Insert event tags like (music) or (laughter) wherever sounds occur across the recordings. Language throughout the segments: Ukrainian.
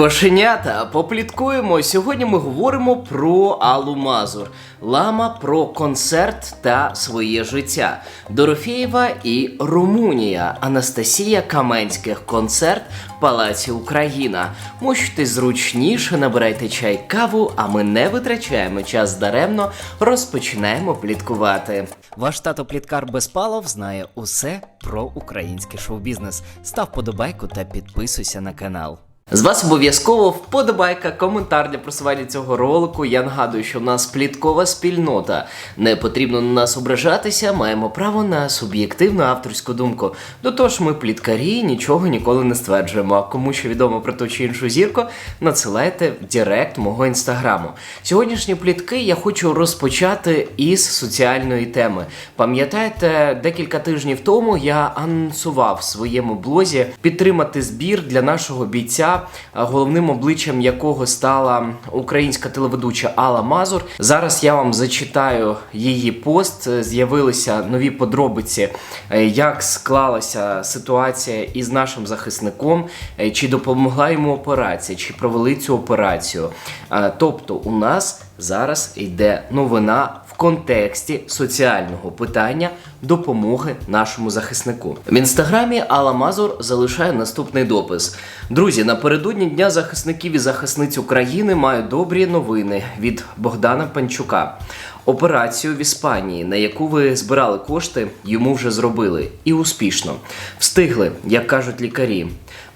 Кошенята, попліткуємо. Сьогодні ми говоримо про Аллу Мазур, лама про концерт та своє життя. Дорофєєва і Румунія. Анастасія Каменських. Концерт Палаці Україна. Мощуйтесь зручніше, набирайте чай каву, а ми не витрачаємо час даремно, розпочинаємо пліткувати. Ваш тато Пліткар Безпалов знає усе про український шоу-бізнес. Став подобайку та підписуйся на канал. З вас обов'язково вподобайка, коментар для просування цього ролику. Я нагадую, що в нас пліткова спільнота. Не потрібно на нас ображатися, маємо право на суб'єктивну авторську думку. До того ж, ми пліткарі, нічого ніколи не стверджуємо. А кому що відомо про ту чи іншу зірку, надсилайте в Директ мого інстаграму. Сьогоднішні плітки я хочу розпочати із соціальної теми. Пам'ятаєте, декілька тижнів тому я анонсував в своєму блозі підтримати збір для нашого бійця, головним обличчям якого стала українська телеведуча Алла Мазур. Зараз я вам зачитаю її пост. З'явилися нові подробиці, е, як склалася ситуація із нашим захисником, е, чи допомогла йому операція, чи провели цю операцію. Е, Тобто, у нас зараз йде новина контексті соціального питання допомоги нашому захиснику. В інстаграмі Алла Мазур залишає наступний допис: Друзі, напередодні Дня захисників і захисниць України маю добрі новини від Богдана Панчука. Операцію в Іспанії, на яку ви збирали кошти, йому вже зробили і успішно. Встигли, як кажуть лікарі.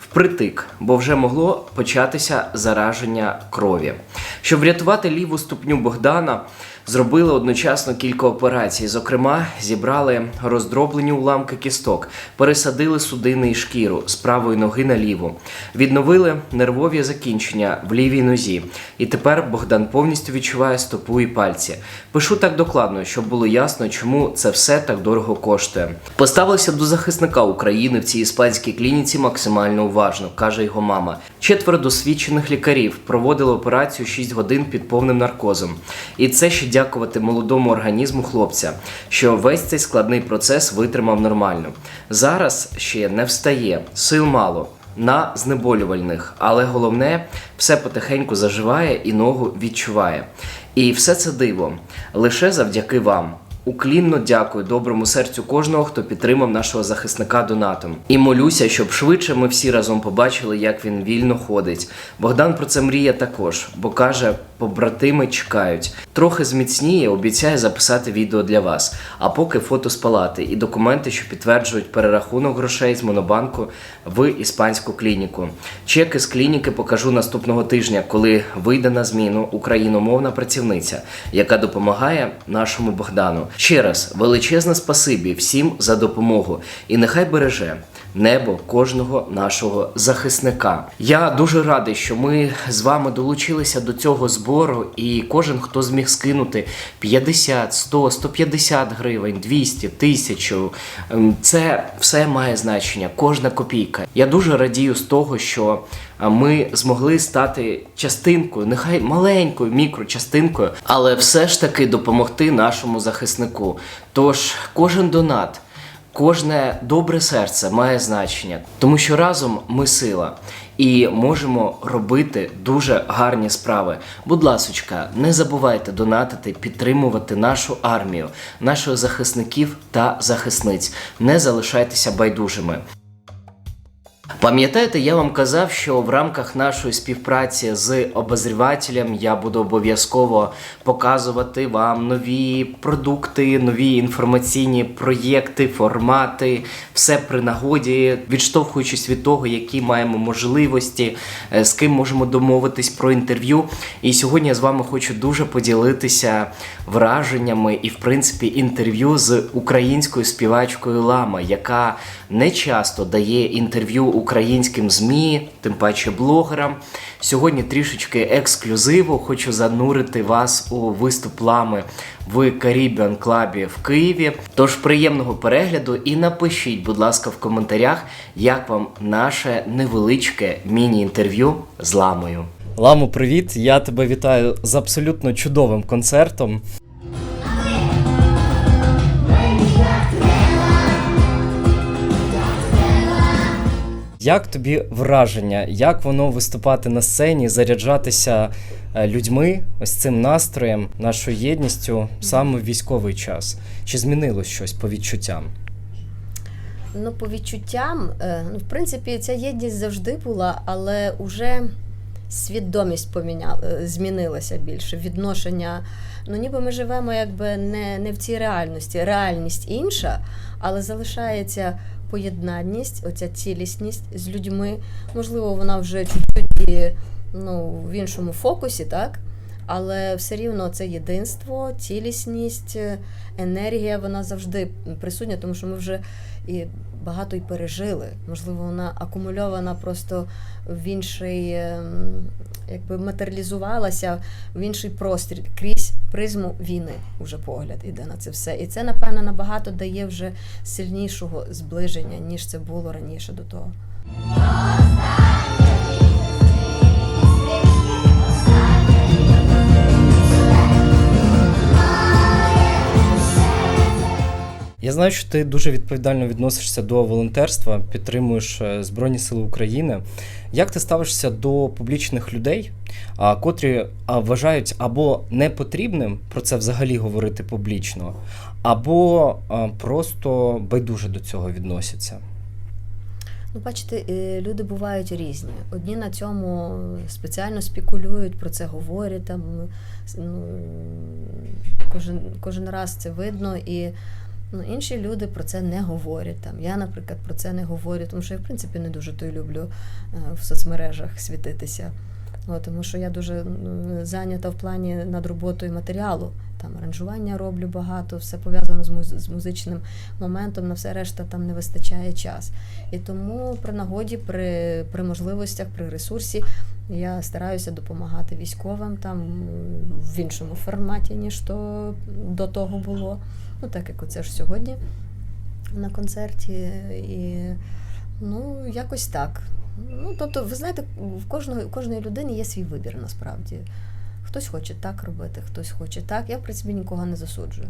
Впритик, бо вже могло початися зараження крові. Щоб врятувати ліву ступню Богдана, зробили одночасно кілька операцій. Зокрема, зібрали роздроблені уламки кісток, пересадили судини і шкіру з правої ноги на ліву, відновили нервові закінчення в лівій нозі. І тепер Богдан повністю відчуває стопу і пальці. Пишу так докладно, щоб було ясно, чому це все так дорого коштує. Поставилися до захисника України в цій іспанській клініці максимально уважно, каже його мама. Четверо досвідчених лікарів проводили операцію 6 годин під повним наркозом. І це ще дякувати молодому організму хлопця, що весь цей складний процес витримав нормально. Зараз ще не встає, сил мало. На знеболювальних, але головне, все потихеньку заживає і ногу відчуває. І все це диво лише завдяки вам. Уклінно дякую доброму серцю кожного, хто підтримав нашого захисника донатом. І молюся, щоб швидше ми всі разом побачили, як він вільно ходить. Богдан про це мріє також, бо каже, побратими чекають. Трохи зміцніє, обіцяє записати відео для вас. А поки фото з палати і документи, що підтверджують перерахунок грошей з монобанку в іспанську клініку. Чеки з клініки покажу наступного тижня, коли вийде на зміну україномовна працівниця, яка допомагає нашому Богдану. Ще раз величезне спасибі всім за допомогу, і нехай береже небо кожного нашого захисника. Я дуже радий, що ми з вами долучилися до цього збору, і кожен, хто зміг скинути 50, 100, 150 гривень, 200, 1000, ем, це все має значення, кожна копійка. Я дуже радію з того, що ми змогли стати частинкою, нехай маленькою мікрочастинкою, але все ж таки допомогти нашому захиснику. Тож кожен донат. Кожне добре серце має значення, тому що разом ми сила і можемо робити дуже гарні справи. Будь ласочка, не забувайте донатити, підтримувати нашу армію, наших захисників та захисниць. Не залишайтеся байдужими. Пам'ятаєте, я вам казав, що в рамках нашої співпраці з обозрівателем я буду обов'язково показувати вам нові продукти, нові інформаційні проєкти, формати, все при нагоді, відштовхуючись від того, які маємо можливості, е, з ким можемо домовитись про інтерв'ю. І сьогодні я з вами хочу дуже поділитися враженнями і, в принципі, інтерв'ю з українською співачкою Лама, яка не часто дає інтерв'ю українським ЗМІ, тим паче блогерам. Сьогодні трішечки ексклюзиву. Хочу занурити вас у виступ лами в Caribbean Club в Києві. Тож приємного перегляду і напишіть, будь ласка, в коментарях, як вам наше невеличке міні-інтерв'ю з ламою. Ламо, привіт! Я тебе вітаю з абсолютно чудовим концертом. Як тобі враження? Як воно виступати на сцені, заряджатися е, людьми, ось цим настроєм, нашою єдністю саме в військовий час? Чи змінилось щось по відчуттям? Ну, по відчуттям, е, ну, в принципі, ця єдність завжди була, але вже свідомість поміняла, е, змінилася більше. Відношення. Ну, ніби ми живемо якби не, не в цій реальності. Реальність інша, але залишається поєднанність, оця цілісність з людьми. Можливо, вона вже чуть-чуть ну, в іншому фокусі, так? Але все рівно це єдинство, цілісність, енергія, вона завжди присутня, тому що ми вже і багато й пережили. Можливо, вона акумульована просто в інший, ем, якби матеріалізувалася в інший простір крізь призму війни. Уже погляд іде на це все. І це, напевно, набагато дає вже сильнішого зближення, ніж це було раніше до того. Я знаю, що ти дуже відповідально відносишся до волонтерства, підтримуєш е, Збройні Сили України. Як ти ставишся до публічних людей, котрі вважають або непотрібним про це взагалі говорити публічно, або просто байдуже до цього відносяться? Ну, бачите, е, люди бувають різні. Одні на цьому спеціально спекулюють, про це говорять. Там, ну, кожен, кожен раз це видно. І ну, інші люди про це не говорять. Там. Я, наприклад, про це не говорю, тому що я, в принципі, не дуже то й люблю е, в соцмережах світитися. От, тому що я дуже зайнята в плані над роботою матеріалу. Там аранжування роблю багато, все пов'язано з, муз- з музичним моментом, на все решта там не вистачає час. І тому при нагоді, при, при можливостях, при ресурсі я стараюся допомагати військовим там в іншому форматі, ніж то до того було. Ну, так як оце ж сьогодні на концерті. І ну, якось так. Ну, тобто, ви знаєте, в кожної, в кожної людини є свій вибір насправді. Хтось хоче так робити, хтось хоче так. Я, в принципі, нікого не засуджую.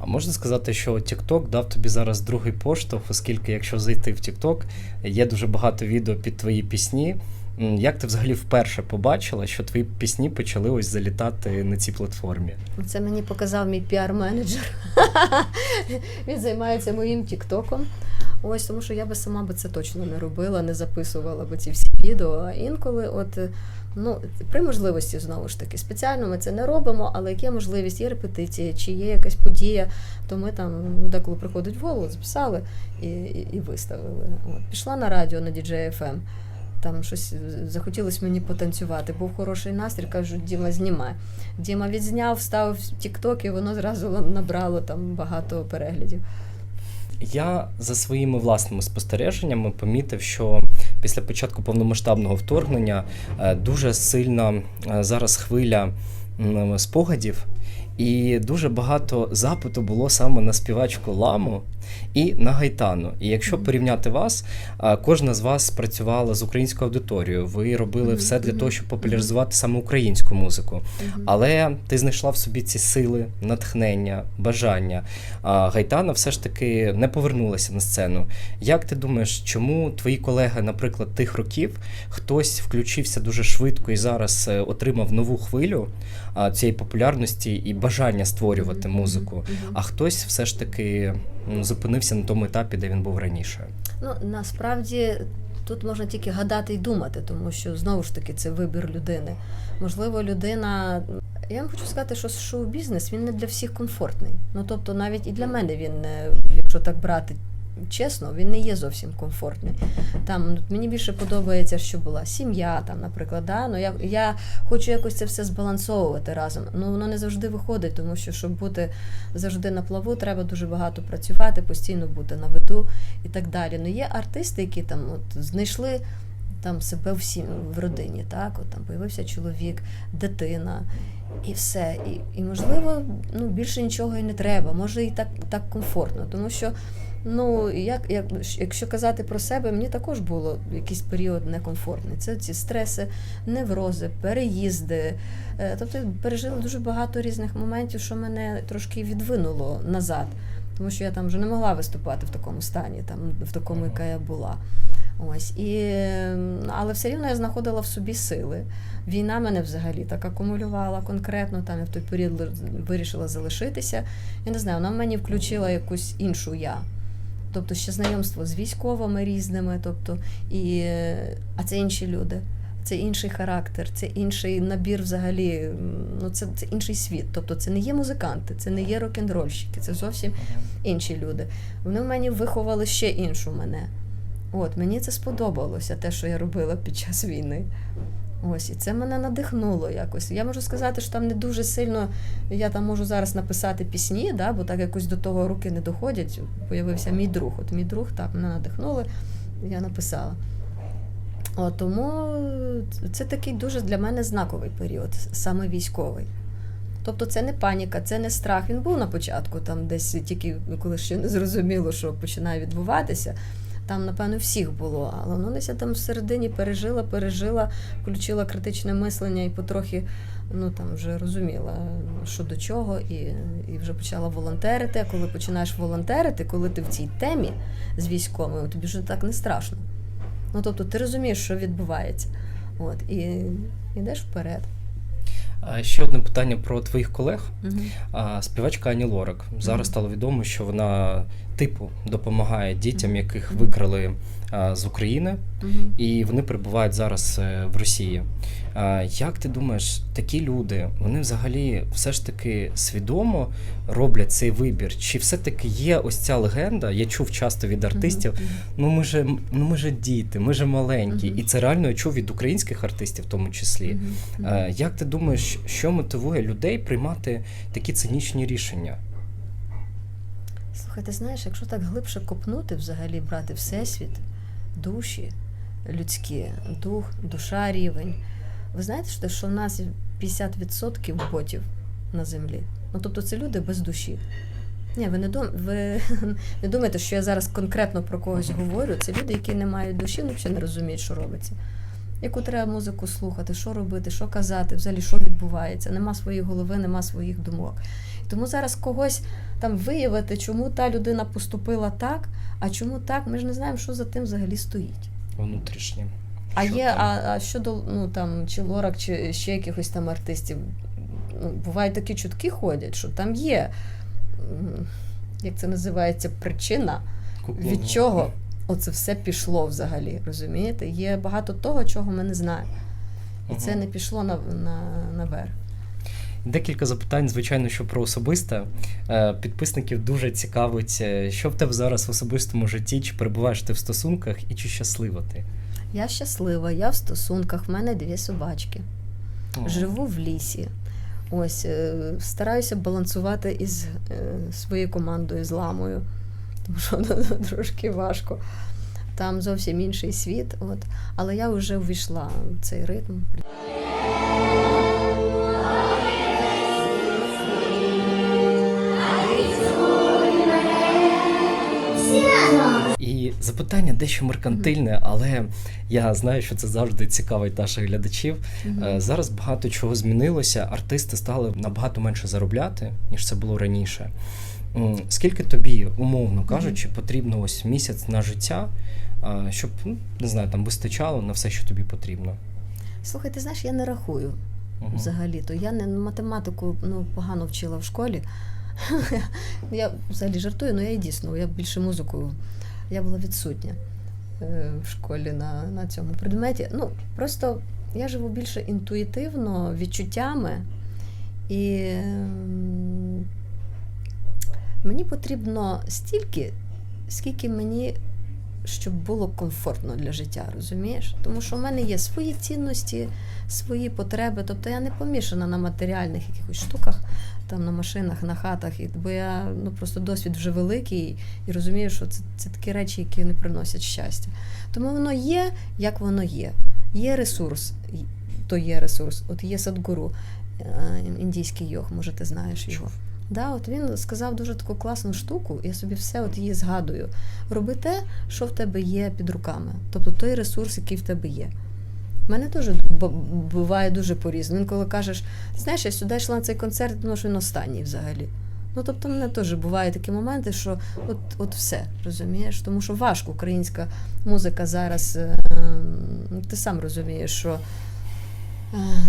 А можна сказати, що TikTok дав тобі зараз другий поштовх, оскільки якщо зайти в TikTok, є дуже багато відео під твої пісні. Як ти взагалі вперше побачила, що твої пісні почали ось залітати на цій платформі? Це мені показав мій піар-менеджер. (laughs) Він займається моїм тіктоком. Ось тому, що я би сама би це точно не робила, не записувала би ці всі відео. А інколи, от ну при можливості знову ж таки, спеціально ми це не робимо, але як є можливість, є репетиції, чи є якась подія, то ми там деколи приходить в голову, записали і, і, і виставили. От пішла на радіо на DJ FM. Там щось захотілося мені потанцювати. Був хороший настрій, кажу, Діма, знімай. Діма відзняв, став в TikTok, і воно зразу набрало там багато переглядів. Я за своїми власними спостереженнями помітив, що після початку повномасштабного вторгнення е, дуже сильна е, зараз хвиля спогадів, і дуже багато запиту було саме на співачку Ламу і на гайтану. І якщо Мгм. порівняти вас, кожна з вас працювала з українською аудиторією. Ви робили Мгм, все для того, щоб популяризувати саме українську музику. Мгм. Але ти знайшла в собі ці сили, натхнення, бажання. А Гайтана все ж таки не повернулася на сцену. Як ти думаєш, чому твої колеги, наприклад, тих років, хтось включився дуже швидко і зараз е, отримав нову хвилю цієї популярності і бажання створювати музику, а хтось все ж таки зупинився на тому етапі, де він був раніше? Ну, насправді тут можна тільки гадати і думати, тому що знову ж таки це вибір людини. Можливо, людина. Я вам хочу сказати, що шоу-бізнес він не для всіх комфортний. Ну тобто, навіть і для мене він, якщо так брати чесно, він не є зовсім комфортний. Там ну, мені більше подобається, що була сім'я, там, наприклад. Да? Ну, я, я хочу якось це все збалансовувати разом. Ну воно не завжди виходить, тому що щоб бути завжди на плаву, треба дуже багато працювати, постійно бути на виду і так далі. Ну є артисти, які там от знайшли там себе всі в родині, так от там появився чоловік, дитина. І все. І, і можливо, ну більше нічого і не треба. Може і так, так комфортно. Тому що, ну як, як, якщо казати про себе, мені також було якийсь період некомфортний. Це ці стреси, неврози, переїзди. Е, Тобто пережила дуже багато різних моментів, що мене трошки відвинуло назад. Тому що я там вже не могла виступати в такому стані, там в такому, яка я була. Ось і але все рівно я знаходила в собі сили. Війна мене взагалі так акумулювала конкретно. Там я в той період вирішила залишитися. Я не знаю, вона в мені включила якусь іншу я. Тобто ще знайомство з військовими різними, тобто, і, а це інші люди, це інший характер, це інший набір взагалі. Ну, це, це інший світ. Тобто це не є музиканти, це не є рок-н-рольщики, це зовсім інші люди. Вони в мені виховали ще іншу мене. От, мені це сподобалося, те, що я робила під час війни. Ось, і це мене надихнуло якось. Я можу сказати, що там не дуже сильно я там можу зараз написати пісні, да, бо так якось до того руки не доходять. Появився мій друг. От мій друг так мене надихнули, я написала. От, тому це такий дуже для мене знаковий період, саме військовий. Тобто це не паніка, це не страх. Він був на початку, там десь тільки коли ще не зрозуміло, що починає відбуватися. Там, напевно, всіх було, але ну, десь я там всередині пережила, пережила, включила критичне мислення і потрохи ну, там, вже розуміла, що до чого, і, і вже почала волонтерити. А коли починаєш волонтерити, коли ти в цій темі з військовими, тобі вже так не страшно. Ну, тобто ти розумієш, що відбувається. От, і йдеш вперед. Ще одне питання про твоїх колег. Угу. Співачка Ані Лорак. Зараз угу. стало відомо, що вона типу допомагає дітям, яких викрали з України, Угу. і вони перебувають зараз е, в Росії. Як ти думаєш, такі люди вони взагалі все ж таки свідомо роблять цей вибір? Чи все-таки є ось ця легенда? Я чув часто від артистів. Ну ми же ну ми же діти, ми же маленькі, Мгм. і це реально я чув від українських артистів, в тому числі. Е, Як ти думаєш, що мотивує людей приймати такі цинічні рішення? Слухай, ти знаєш, якщо так глибше копнути, взагалі брати всесвіт, душі людські, дух, душа, рівень. Ви знаєте, що, в нас 50% ботів на землі. Ну тобто це люди без душі. Ні, ви не дум... ви (laughs) не думаєте, що я зараз конкретно про когось говорю. Це люди, які не мають душі, ну, взагалі не розуміють, що робиться. Яку треба музику слухати, що робити, що казати, взагалі що відбувається. Нема своєї голови, нема своїх думок. Тому зараз когось там виявити, чому та людина поступила так, а чому так, ми ж не знаємо, що за тим взагалі стоїть. Внутрішні. А Що є, там? а, а щодо ну там чи Лорак, чи ще якихось там артистів, ну, бувають такі чутки ходять, що там є, як це називається, причина, Куклового. від чого оце все пішло взагалі. Розумієте? Є багато того, чого ми не знаємо. І це не пішло на, на, наверх. Декілька запитань, звичайно, що про особисте. Е, Підписників дуже цікавить, е, що в тебе зараз в особистому житті, чи перебуваєш ти в стосунках і чи щаслива ти? Я щаслива, я в стосунках, в мене дві собачки. О, Живу в лісі. Ось е, стараюся балансувати із своєю командою, з ламою, тому що (laughs) трошки важко. Там зовсім інший світ. От. Але я вже увійшла в цей ритм. Запитання дещо меркантильне, але я знаю, що це завжди цікавить наших глядачів. Е, Зараз багато чого змінилося. Артисти стали набагато менше заробляти, ніж це було раніше. Скільки тобі, умовно кажучи, потрібно ось місяць на життя, а, щоб ну, не знаю, там вистачало на все, що тобі потрібно? Слухай, ти знаєш, я не рахую Мгм. взагалі-то. Я не математику ну, погано вчила в школі. (laughs) я взагалі жартую, але я і дійсно, я більше музикою. Я була відсутня е, в школі на, на цьому предметі. Ну, просто я живу більше інтуїтивно, відчуттями. І ем, мені потрібно стільки, скільки мені. Щоб було комфортно для життя, розумієш? Тому що в мене є свої цінності, свої потреби. Тобто я не помішана на матеріальних якихось штуках, там на машинах, на хатах. І, бо я ну просто досвід вже великий і розумію, що це, це такі речі, які не приносять щастя. Тому воно є, як воно є. Є ресурс, то є ресурс. От є Садгуру, е, індійський йог, може, ти знаєш його. Да, от він сказав дуже таку класну штуку, я собі все от її згадую. Роби те, що в тебе є під руками, тобто той ресурс, який в тебе є. Мене теж буває дуже по-різному. Інколи кажеш, знаєш, я сюди йшла на цей концерт, тому що він останній взагалі. Ну, тобто, мене теж бувають такі моменти, що от, от все, розумієш? Тому що важко українська музика зараз. е, ти сам розумієш, що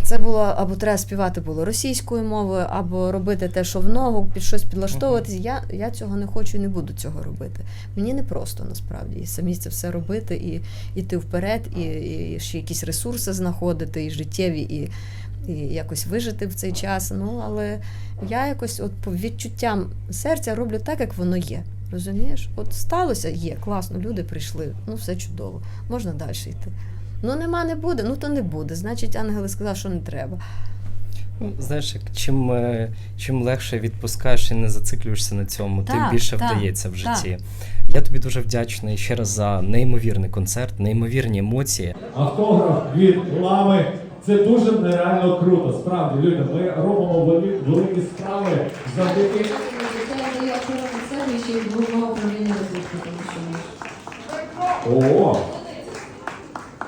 це було або треба співати було російською мовою, або робити те, що в ногу, під щось підлаштовуватись. Я, я цього не хочу і не буду цього робити. Мені не просто насправді і самі це все робити, і йти вперед, і, і ще якісь ресурси знаходити, і життєві, і, і якось вижити в цей час. Ну, але я якось от по відчуттям серця роблю так, як воно є. Розумієш? От сталося, є, класно, люди прийшли, ну все чудово, можна далі йти. Ну нема, не буде, ну то не буде. Значить, ангели сказали, що не треба. Ну, знаєш, як чим, е, чим легше відпускаєш і не зациклюєшся на цьому, тим більше так, вдається в так. житті. Я тобі дуже вдячний ще раз за неймовірний концерт, неймовірні емоції. автограф від лами. Це дуже нереально круто. Справді, люди, ми робимо вели- великі справи завдяки. О!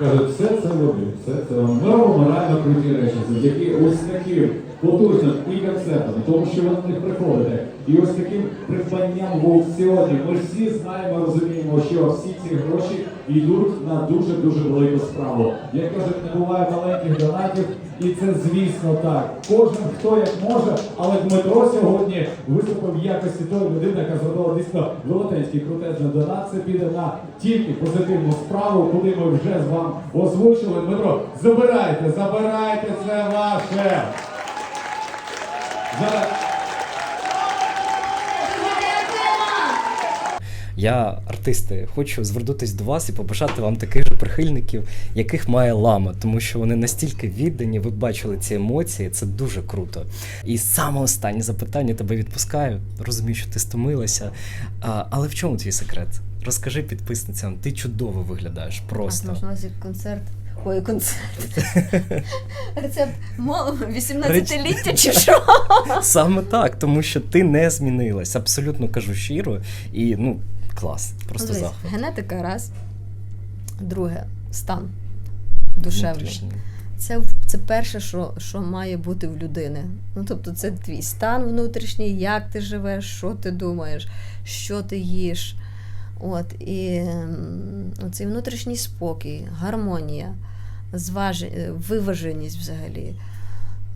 Кажуть, все це роблю, все це вам. Ми робимо реально круті речі завдяки ось таким потужним і концертам, тому що ви на них приходите. І ось таким придбанням в аукціоні. Ми всі знаємо, розуміємо, що всі ці гроші йдуть на дуже-дуже велику справу. Як кажуть, не буває маленьких донатів, і це звісно так. Кожен хто як може, але Дмитро сьогодні виступив в якості тої людини, яка зробила дійсно велетенський крутезний донат. Це піде на тільки позитивну справу, куди ми вже з вами озвучили. Дмитро, забирайте, забирайте, це ваше. Я, артисти, хочу звернутися до вас і побажати вам таких же прихильників, яких має лама, тому що вони настільки віддані, ви бачили ці емоції, це дуже круто. І саме останнє запитання тебе відпускаю. Розумію, що ти стомилася. А, але в чому твій секрет? Розкажи підписницям, ти чудово виглядаєш просто. А, можна концерт. Ой, концерт. (laughs) Рецепт мол- 18-ліття чи що? Саме так, тому що ти не змінилась. Абсолютно кажу щиро. І ну, клас, просто захват. Генетика раз. Друге, стан душевний. Це, це перше, що, що має бути в людини. Ну, тобто, це твій стан внутрішній, як ти живеш, що ти думаєш, що ти їш. От, і цей внутрішній спокій, гармонія, зваж... е, виваженість взагалі.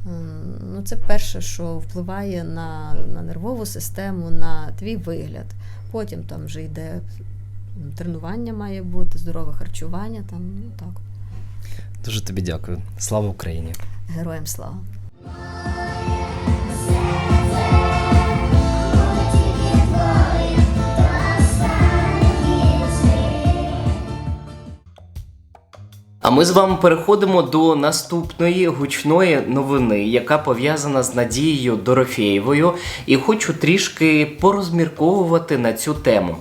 Ем, Ну, це перше, що впливає на, на нервову систему, на твій вигляд. Потім там вже йде тренування має бути, здорове харчування. Там, ну, так. Дуже тобі дякую. Слава Україні! Героям слава! А ми з вами переходимо до наступної гучної новини, яка пов'язана з Надією Дорофєєвою, і хочу трішки порозмірковувати на цю тему.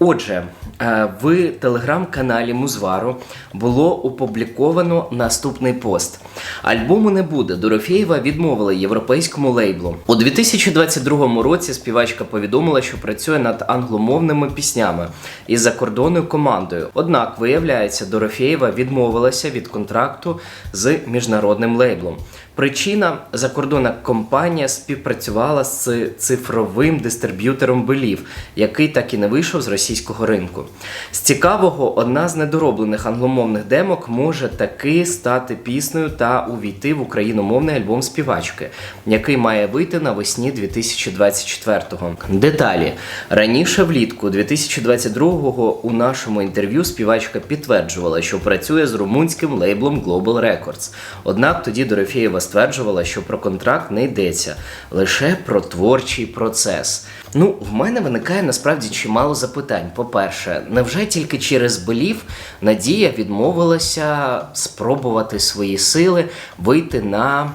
Отже, е, в телеграм-каналі Музвару було опубліковано наступний пост. Альбому не буде. Дорофєєва відмовила європейському лейблу. У 2022 році співачка повідомила, що працює над англомовними піснями із закордонною командою. Однак, виявляється, Дорофєєва відмовилася від контракту з міжнародним лейблом. Причина закордонна компанія співпрацювала з цифровим дистриб'ютором Белів, який так і не вийшов з російського ринку. З цікавого, одна з недороблених англомовних демок може таки стати піснею та увійти в україномовний альбом співачки, який має вийти навесні 2024-го. Деталі раніше влітку 2022-го у нашому інтерв'ю співачка підтверджувала, що працює з румунським лейблом Global Records. Однак тоді Дорофєєва стверджувала, що про контракт не йдеться, лише про творчий процес. Ну, в мене виникає насправді чимало запитань. По-перше, невже тільки через белів Надія відмовилася спробувати свої сили вийти на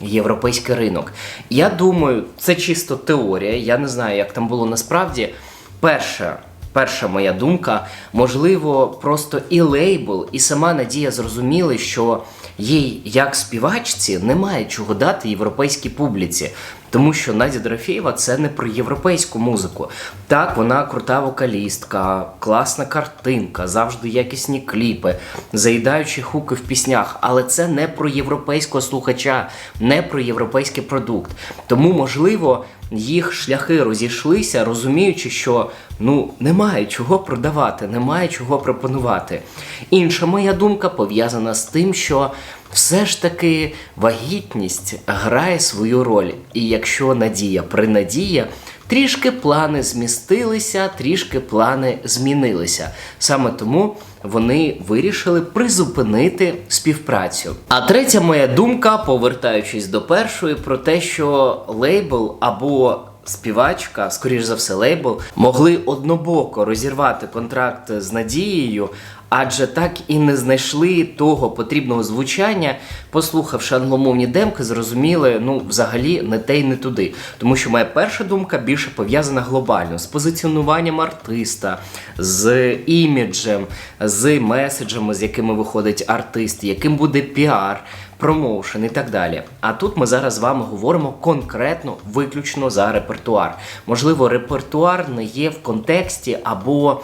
європейський ринок? Я думаю, це чисто теорія. Я не знаю, як там було насправді. Перше, перша моя думка, можливо, просто і лейбл, і сама Надія зрозуміли, що їй, як співачці, немає чого дати європейській публіці. Тому що Надя Дорофєєва це не про європейську музику. Так, вона крута вокалістка, класна картинка, завжди якісні кліпи, заїдаючі хуки в піснях, але це не про європейського слухача, не про європейський продукт. Тому, можливо, їх шляхи розійшлися, розуміючи, що ну немає чого продавати, немає чого пропонувати. Інша моя думка пов'язана з тим, що все ж таки вагітність грає свою роль. І якщо надія принадія, трішки плани змістилися, трішки плани змінилися. Саме тому вони вирішили призупинити співпрацю. А третя моя думка, повертаючись до першої, про те, що лейбл або співачка, скоріш за все, лейбл, могли однобоко розірвати контракт з Надією, адже так і не знайшли того потрібного звучання, послухавши англомовні демки, зрозуміли, ну, взагалі не те й не туди. Тому що моя перша думка більше пов'язана глобально з позиціонуванням артиста, з іміджем, з меседжами, з якими виходить артист, яким буде піар промоушен і так далі. А тут ми зараз з вами говоримо конкретно виключно за репертуар. Можливо, репертуар не є в контексті або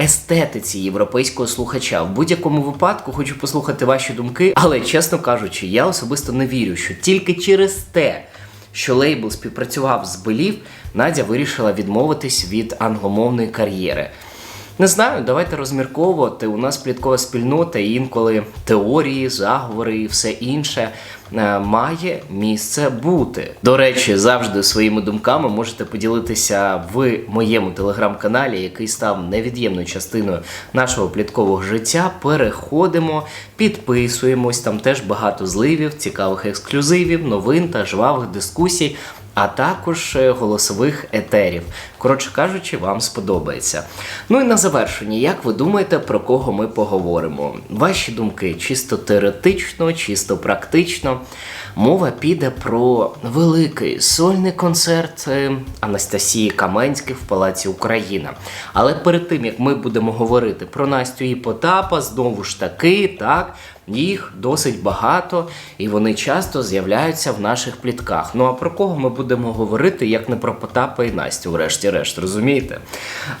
естетиці європейського слухача. В будь-якому випадку хочу послухати ваші думки, але чесно кажучи, я особисто не вірю, що тільки через те. Що лейбл співпрацював з Белів, Надя вирішила відмовитись від англомовної кар'єри. Не знаю, давайте розмірковувати. У нас пліткова спільнота, і інколи теорії, заговори і все інше має місце бути. До речі, завжди своїми думками можете поділитися в моєму телеграм-каналі, який став невід'ємною частиною нашого пліткового життя. Переходимо, підписуємось. Там теж багато зливів, цікавих ексклюзивів, новин та жвавих дискусій а також е, голосових етерів. Коротше кажучи, вам сподобається. Ну і на завершення, як ви думаєте, про кого ми поговоримо? Ваші думки чисто теоретично, чисто практично. Мова піде про великий сольний концерт е, Анастасії Каменських в Палаці Україна. Але перед тим як ми будемо говорити про Настю і Потапа, знову ж таки, так. Їх досить багато, і вони часто з'являються в наших плітках. Ну а про кого ми будемо говорити, як не про Потапа і Настю, врешті-решт, розумієте?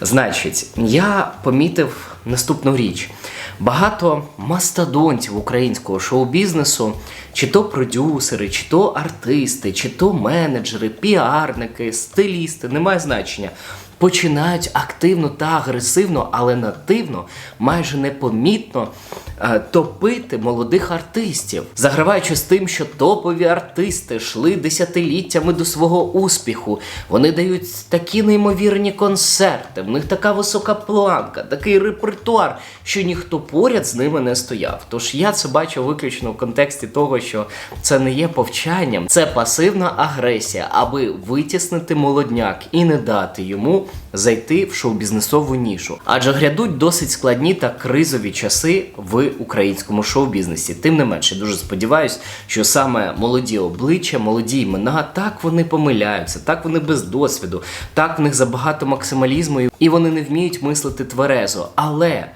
Значить, я помітив наступну річ: багато мастодонтів українського шоу-бізнесу, чи то продюсери, чи то артисти, чи то менеджери, піарники, стилісти, немає значення починають активно та агресивно, але нативно, майже непомітно е, топити молодих артистів, заграваючи з тим, що топові артисти йшли десятиліттями до свого успіху. Вони дають такі неймовірні концерти, в них така висока планка, такий репертуар, що ніхто поряд з ними не стояв. Тож я це бачу виключно в контексті того, що це не є повчанням, це пасивна агресія, аби витіснити молодняк і не дати йому зайти в шоу-бізнесову нішу. Адже грядуть досить складні та кризові часи в українському шоу-бізнесі. Тим не менше, дуже сподіваюся, що саме молоді обличчя, молоді імена, так вони помиляються, так вони без досвіду, так в них забагато максималізму, і вони не вміють мислити тверезо. Але.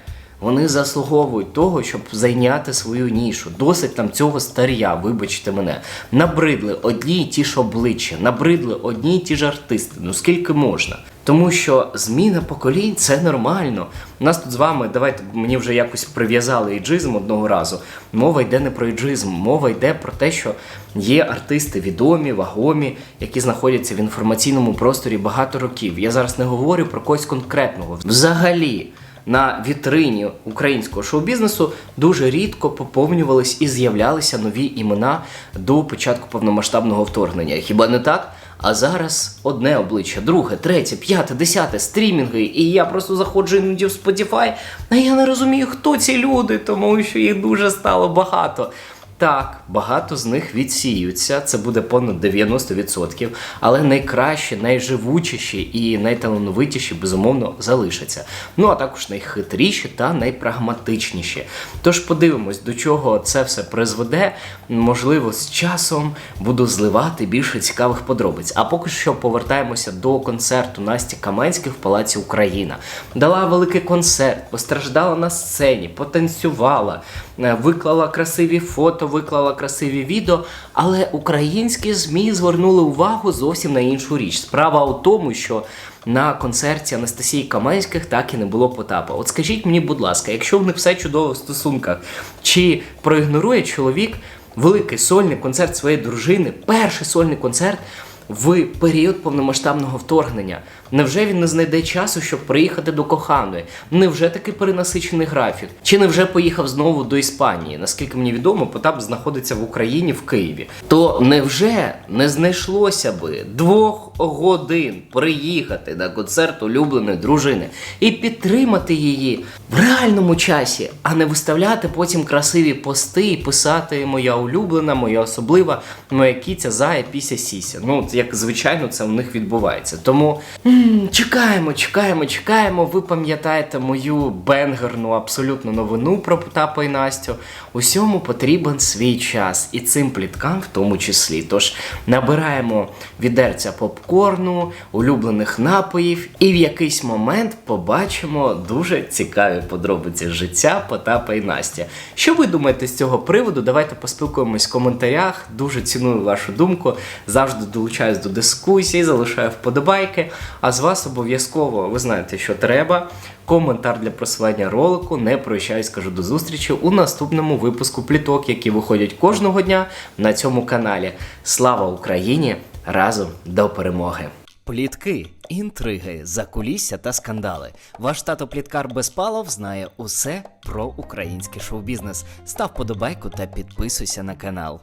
Вони заслуговують того, щоб зайняти свою нішу. Досить там цього старія, вибачте мене. Набридли одні й ті ж обличчя, набридли одні й ті ж артисти. Ну скільки можна? Тому що зміна поколінь це нормально. У нас тут з вами, давайте мені вже якось прив'язали іджизм одного разу. Мова йде не про іджизм, мова йде про те, що є артисти відомі, вагомі, які знаходяться в інформаційному просторі багато років. Я зараз не говорю про когось конкретного. Взагалі на вітрині українського шоу-бізнесу дуже рідко поповнювались і з'являлися нові імена до початку повномасштабного вторгнення. Хіба не так? А зараз одне обличчя, друге, третє, п'яте, десяте, стрімінги, і я просто заходжу іноді в Spotify, а я не розумію, хто ці люди, тому що їх дуже стало багато. Так, багато з них відсіються, це буде понад 90%, але найкращі, найживучіші і найталановитіші, безумовно, залишаться. Ну а також найхитріші та найпрагматичніші. Тож подивимось, до чого це все призведе. Можливо, з часом буду зливати більше цікавих подробиць. А поки що повертаємося до концерту Насті Каменських в Палаці Україна. Дала великий концерт, постраждала на сцені, потанцювала, виклала красиві фото виклала красиві відео, але українські ЗМІ звернули увагу зовсім на іншу річ. Справа у тому, що на концерті Анастасії Каменських так і не було Потапа. От скажіть мені, будь ласка, якщо в них все чудово в стосунках, чи проігнорує чоловік великий сольний концерт своєї дружини, перший сольний концерт в період повномасштабного вторгнення? Невже він не знайде часу, щоб приїхати до коханої? Невже такий перенасичений графік? Чи невже поїхав знову до Іспанії? Наскільки мені відомо, Потап знаходиться в Україні в Києві. То невже не знайшлося би двох годин приїхати на концерт улюбленої дружини і підтримати її в реальному часі, а не виставляти потім красиві пости і писати моя улюблена, моя особлива, моя кіця, зая, піся, сіся. Ну, от як звичайно, це у них відбувається. Тому м, чекаємо, чекаємо, чекаємо. Ви пам'ятаєте мою бенгерну абсолютно новину про Потапа і Настю. Усьому потрібен свій час, і цим пліткам в тому числі. Тож набираємо відерця попкорну, улюблених напоїв, і в якийсь момент побачимо дуже цікаві подробиці життя Потапа і Настя. Що ви думаєте з цього приводу? Давайте поспілкуємось в коментарях. Дуже ціную вашу думку. Завжди долучаюсь до дискусій, залишаю вподобайки. А з вас обов'язково ви знаєте, що треба. Коментар для просування ролику. Не прощаюсь, кажу до зустрічі у наступному випуску пліток, які виходять кожного дня на цьому каналі. Слава Україні! Разом до перемоги! Плітки, інтриги, закулісся та скандали. Ваш тато Пліткар Безпалов знає усе про український шоу-бізнес. Став подобайку та підписуйся на канал.